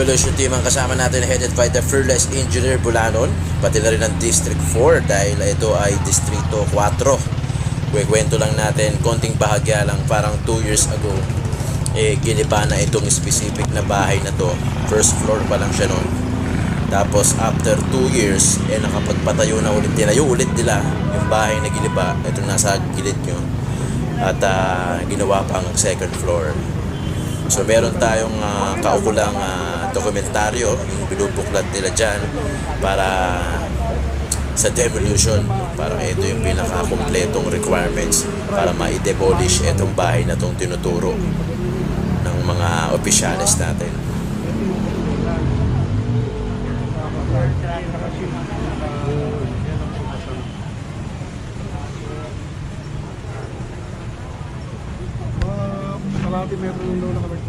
Demolition team ang kasama natin headed by the fearless engineer Bulanon, pati na rin ang District 4 dahil ito ay Distrito 4. Kwento lang natin, konting bahagya lang, parang 2 years ago, eh giniba na itong specific na bahay na to. First floor pa lang siya noon. Tapos after 2 years, eh nakapagpatayo na ulit, tinayo ulit nila yung bahay na giniba. Ito nasa gilid nyo. At ah, ginawa pang second floor. So meron tayong uh, kaukulang ah, dokumentaryo, yung binubuklat nila dyan para sa demolition. Parang ito yung pinaka-kompletong requirements para ma-demolish itong bahay na itong tinuturo ng mga opisyalis natin. Kalahating metro yung low nakalagpas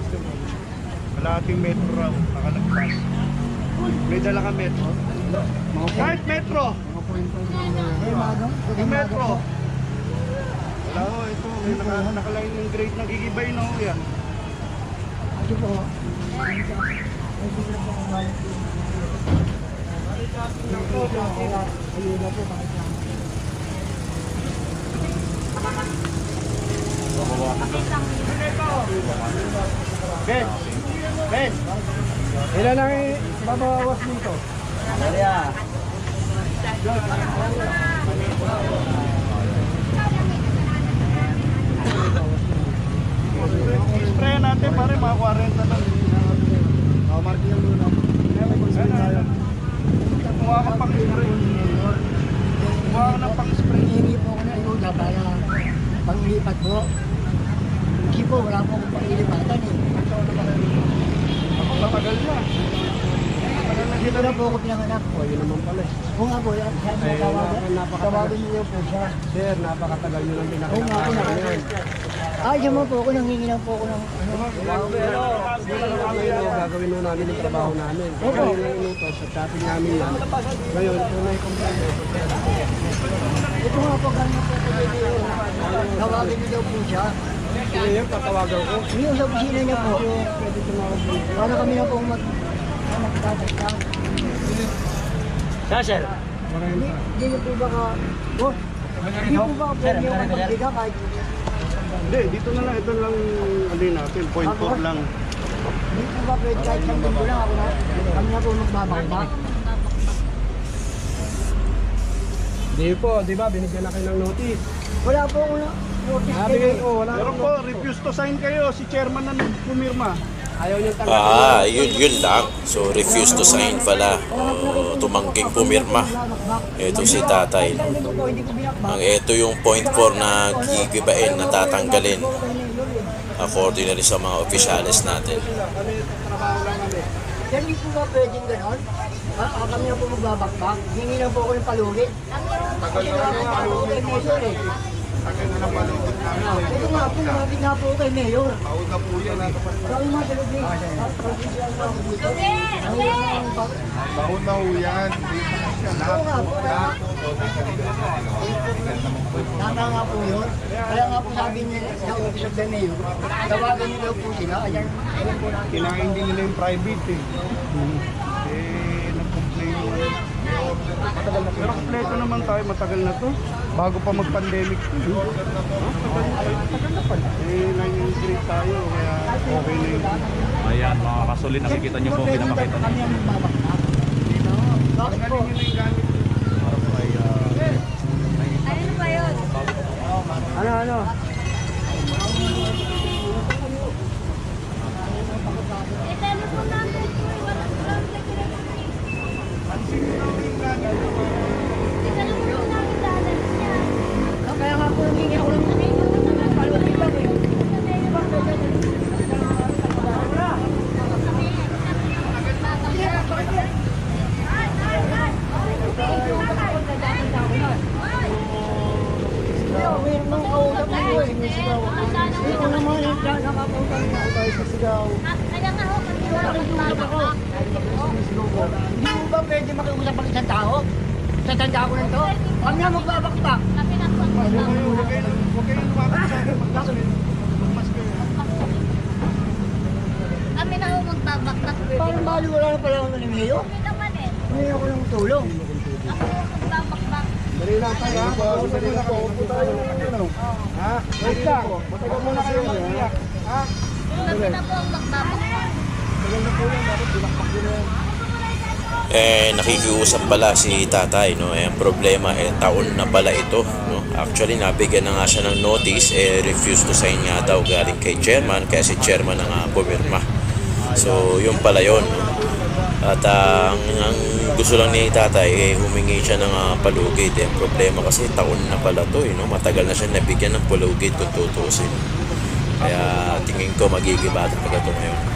Kalahating metro raw nakalagpas. May dala ka metro? Kahit metro! Yung metro! Wala ho, ito. May naka, nakalain yung grade ng gigibay na ho yan. Ben! Ben! Ilan lang babawas dito? Spray natin pare, mga 40 lang. Oh, mark yan muna. Ayan, Kumuha ka pang spray. Kumuha ka ng pang spray. Hihingi po ako ng ayuda para panglipat po. Hindi po, wala po akong panglipatan eh. Matagal na. Na Dito na po ako pinanganak po. Oh, yun naman pala. eh. Oo nga po, yan, Ay, mo tawagan. Tawagan niyo po siya. Sir, napakatagal nyo lang Oo nga po, nakakita. Ah, diyan mo po ako, nanghingi lang po ako ng. Ngayon, gagawin mo namin yung trabaho namin. Opo. Kaya lang inutos sa chatting namin yan. Ngayon, kung may complaint, Ito nga po, ganyan po. Tawagan niyo daw po siya. Ngayon, tatawagan ko. Ngayon sa opisina niya po, Pwede tumawag mo. para kami na po mag... Magtatagta. Sir, Hindi hindi niyo po ba ka... Boss, hindi po ba pwede yung magbiga kahit... Hindi, dito na lang. Ito lang, ano yun natin, point four lang. Hindi po ba pwede kahit isang linggo lang ako na... Kami na po magbabakbak. Hindi po, di ba, binigyan na kayo ng notice. Wala po ako na... Nabigay ko, wala Pero po, refuse to sign kayo. Si chairman na pumirma. Ayaw niyo tanggapin. Ah, yun, yun lang. So, refuse to sign pala. O, tumangking pumirma. Ito si tatay. Ang ito yung point 4 na gigibain, na tatanggalin. According na rin sa mga opisyalis natin. Yan hindi po ba pwedeng ganon? Ah, ah, kami na po magbabakbak. Hingi lang po ako ng palugit. Kasi nga po kay Mayor Tagal na lang palugit namin. Ito nga po, lumapit nga po kay Mayor. Tawag na po yan. Baon na yan. Po, nga. Tama nga po yun. Kaya nga po sabi niya sa office of the mayor, tawagan niyo po sila. Ayan, ayan po natin. Kinain din nila yung private eh. Eh, nag-complain na Pero kompleto naman tayo, matagal na to. Bago pa mag-pandemic eh. Na pala. Eh, nang-grade tayo, kaya okay na yun. ayan mga kasolid, nakikita niyo po ang ang magbabakbak. Bakit po? Galing nyo na yung gamit. Para po ay ah, Ano ba yun? Ano, ano? Eh, telephone number ko. eh. Wala ko lang nag-record. Eh, telephone namin dadalas niya. Kaya nga po nangingi ako ng palugit lang eh. Meron nang kausap Ito naman yung. Tayo Kaya nga ho, kami wala kang. Hindi mo ba pwede makiusap ang isang tao? Sa tanda ko na to? Kami na magbabakbak. Kami na po. Huwag kayo, lumapit sa akin. Kami na ho magbabakbak. Parang bali wala na pala ako ng Mayo. Kami naman eh. Hindi ako ng tulong. Dali lang tayo ha. Dali lang po. Upo tayo. Ha? Wait lang. Matagal muna kayo mag-iyak. Ha? Kami na po ang magbabakbak. eh nakikiusap pala si tatay no eh ang problema eh taon na pala ito no actually nabigyan na nga siya ng notice eh refuse to sign nga daw galing kay chairman kaya si chairman na nga pumirma so yun pala yun no? at ah, ang, ang gusto lang ni tatay eh humingi siya ng ah, palugid eh. Problema kasi taon na pala to eh, no? matagal na siya nabigyan ng palugid kung tutusin kaya tingin ko magigibato pag ito ngayon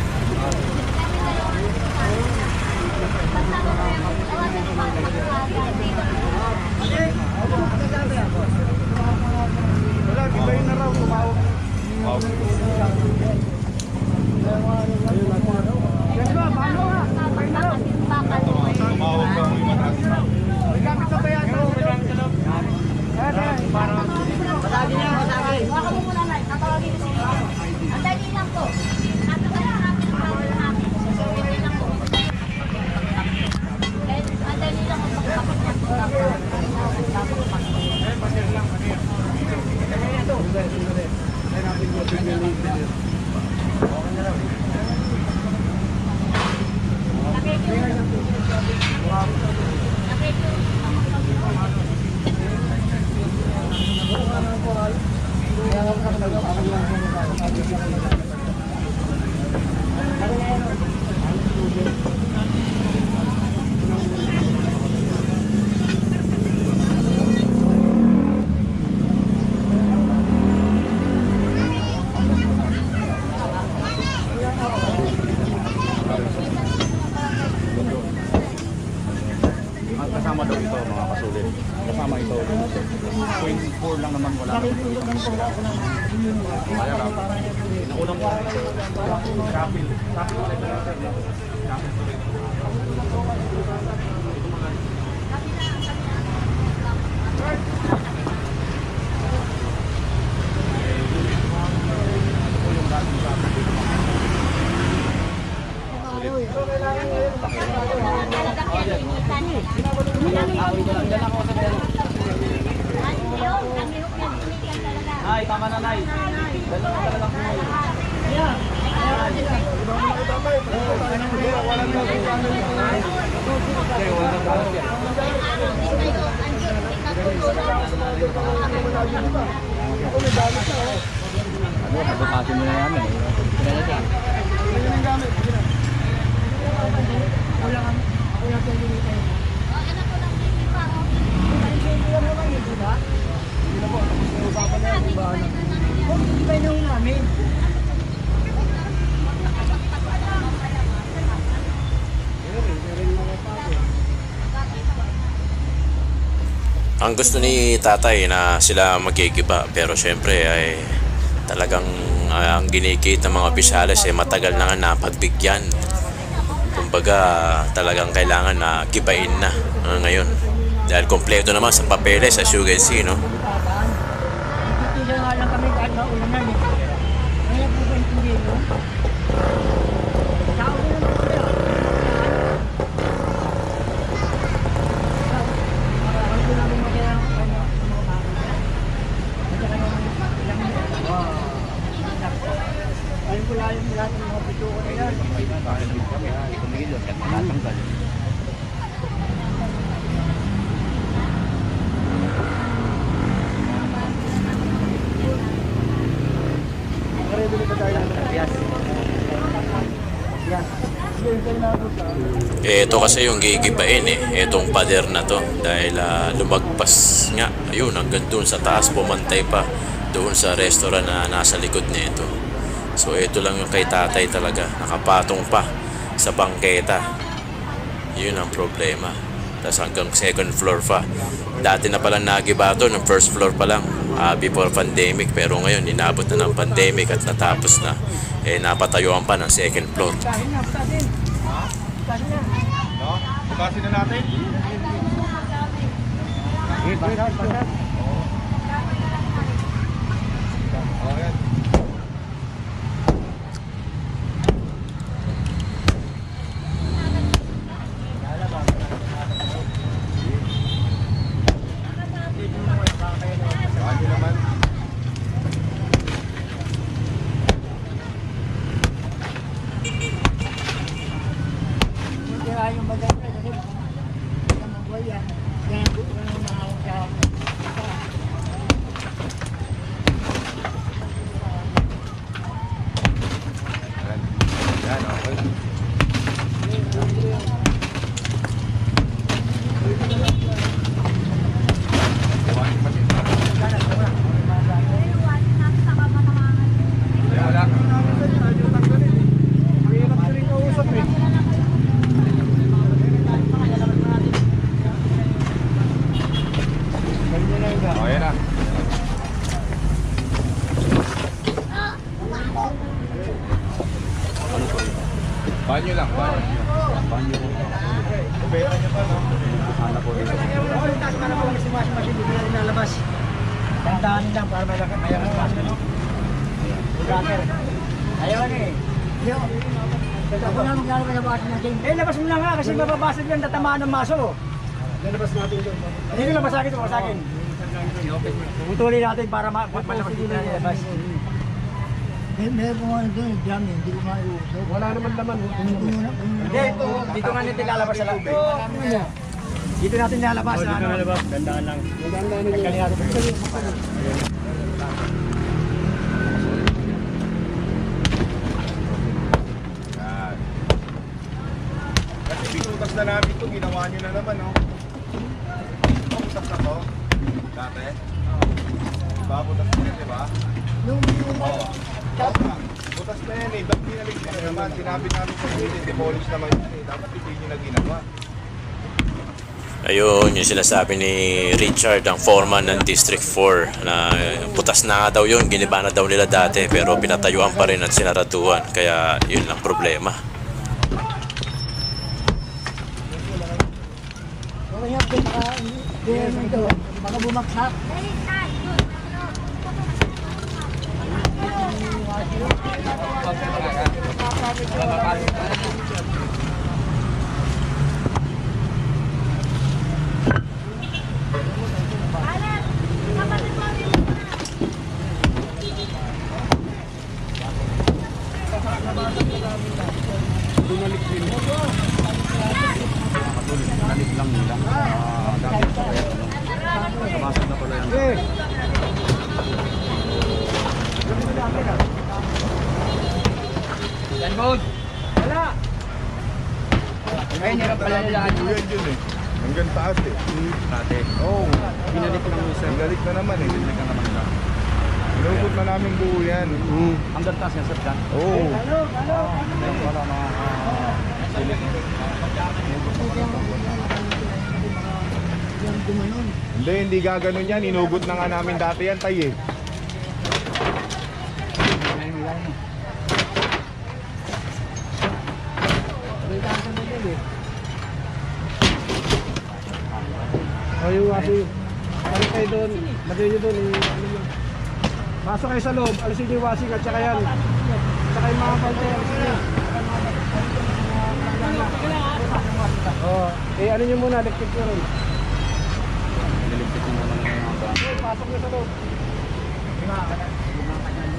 Ano, pagkakasin mo na namin. Gibay na ho namin. Ang gusto ni tatay na sila magigiba pero syempre ay talagang ah, ang ginikit ng mga opisyalis ay matagal na nga napagbigyan. Kumbaga talagang kailangan na gibain na ah, ngayon. Dahil kompleto naman sa papeles as you can see, no? Nagtitigan nga lang kami kahit maulan eh. Ngayon po ba yung tingin mo? Tao ko naman po yan. Ang ko namin makilala ng ano, ng mga bata. At saka yung ilang Wow. Ayun ko lang yung lahat ng mga pito ko na yan. Tumigil yun, kahit matatanggal. Eh, ito kasi yung gigibain eh. Itong pader na to. Dahil ah, lumagpas nga. Ayun, hanggang doon sa taas pumantay pa. Doon sa restaurant na nasa likod nito. So ito lang yung kay tatay talaga. Nakapatong pa sa bangketa. Yun ang problema. Tapos hanggang second floor pa. Dati na palang nagiba to, ng first floor pa lang. ah, before pandemic. Pero ngayon, inabot na ng pandemic at natapos na. Eh, napatayuan pa ng second floor. Bukasin na natin. Wait, wait, wait, wait. Oh, yan. yung maganda kasi baka magwal yan. Yan ang ang mahawak sa Yan, okay. Wala. Mahirap ka rin kausap eh. Ganyan lang ka. Oh, yan na. Banyo lang, banyo. Banyo ko. Kubeta niyo pa, no? Sana po dito. Taas ka na po kasi mas mas hindi na rinalabas. Tandaan lang para may lakas kaya mas no. Bugater. Ayaw na eh. Yo. Ako na maglalabas sa baso natin. Eh, labas mo na nga kasi mababasag yan tatamaan ng maso. Lalabas natin doon. Hindi ko labas sa akin, labas sa akin. Putulin natin para ma malabas din na labas. May meron ko nga doon, dami, hindi ko maiusap. Wala naman laman. oh. Hindi, ito, dito nga natin lalabas sa loob. Dito natin lalabas sa ano. Maganda na yun. Yan. Kasi pinutas na namin ito, ginawa nyo na naman, no? Pinutas na to. Dati. Babutas na yun, di ba? Yung Oo. Butas na yan eh. Ba't pinalik nyo naman? Sinabi namin sa inyo, demolish naman yun eh. Dapat hindi nyo na ginawa. Ayun, yung sinasabi ni Richard, ang foreman ng District 4, na butas na nga daw yun, giniba na daw nila dati, pero pinatayuan pa rin at sinaraduan, kaya yun lang problema. Okay nga, pinaka, hindi mo ito, baka bumagsak. Nalit lang nila. Ah, dami pa kaya. ano. Nabasag na pala yan. Eh, Ayun, hirap pala nila. Yan yun eh. Hanggang taas eh. Dati. Oo. Binalik lang yung sir. Binalik na naman eh. Binalik na naman siya. Inukot na namin buo yan. Hanggang taas yan sir dyan? Oo. Wala na. Hindi, hindi gaganon yan. Inugot na nga namin dati yan, tay eh. O yung wasi. Balik kayo doon. Lagay nyo doon. eh, ano. Pasok kayo sa loob. Alisin nyo yung washing at saka yan. Saka yung mga palte. Alisin nyo. Oh, eh ano nyo muna, electric nyo rin. Niligpit mo naman yung mga ba. Eh,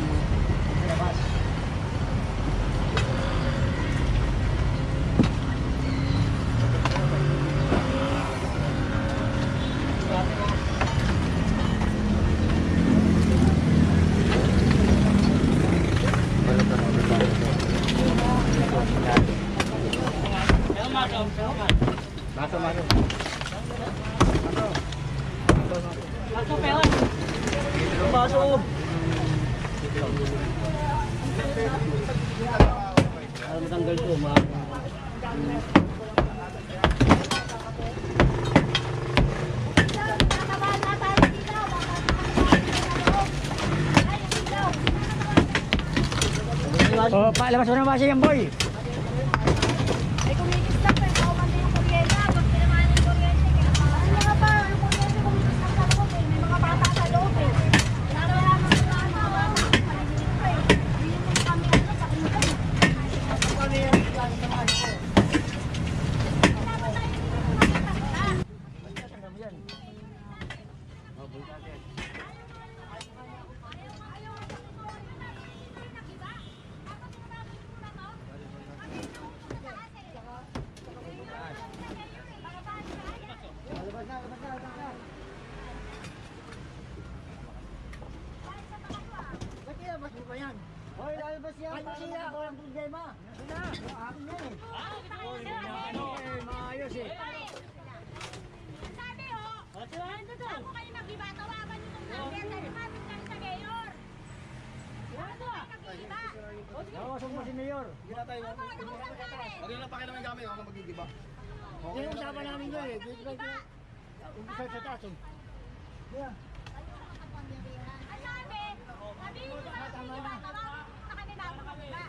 pasok nyo sa loob. Oh, palabas mo na ba siya yan, boy? Ay, kumikista pa. Ikaw man din yung kuryente. Pag tinamaan yung kuryente, kinakaman. Ano nga ba? Yung kuryente, kumikista sa loob eh. May mga bata sa loob eh. Narayaman ko na ang mga bata. Maliliit pa eh. Hindi mo kami ano sa kinita eh. Masira ako ng problema. Sila. Akin yan eh. Ano eh, maayos eh. Sabi ho, O, sila ako kayo nag-iba, tawagan nyo ng number dahil lumapit kami sa mayor. Ano kayo nag-iba? Nawasan mo si Mayor. Opo, nakausap namin. Huwag yung napakita ng gamit, ako magigiba. Okay, yung usapan namin doon eh. Dito kayo. Umpisa sa taas eh. Yeah. Ang sabi, sabihin nyo ba, tawagan nyo sa kami bago mag-iba.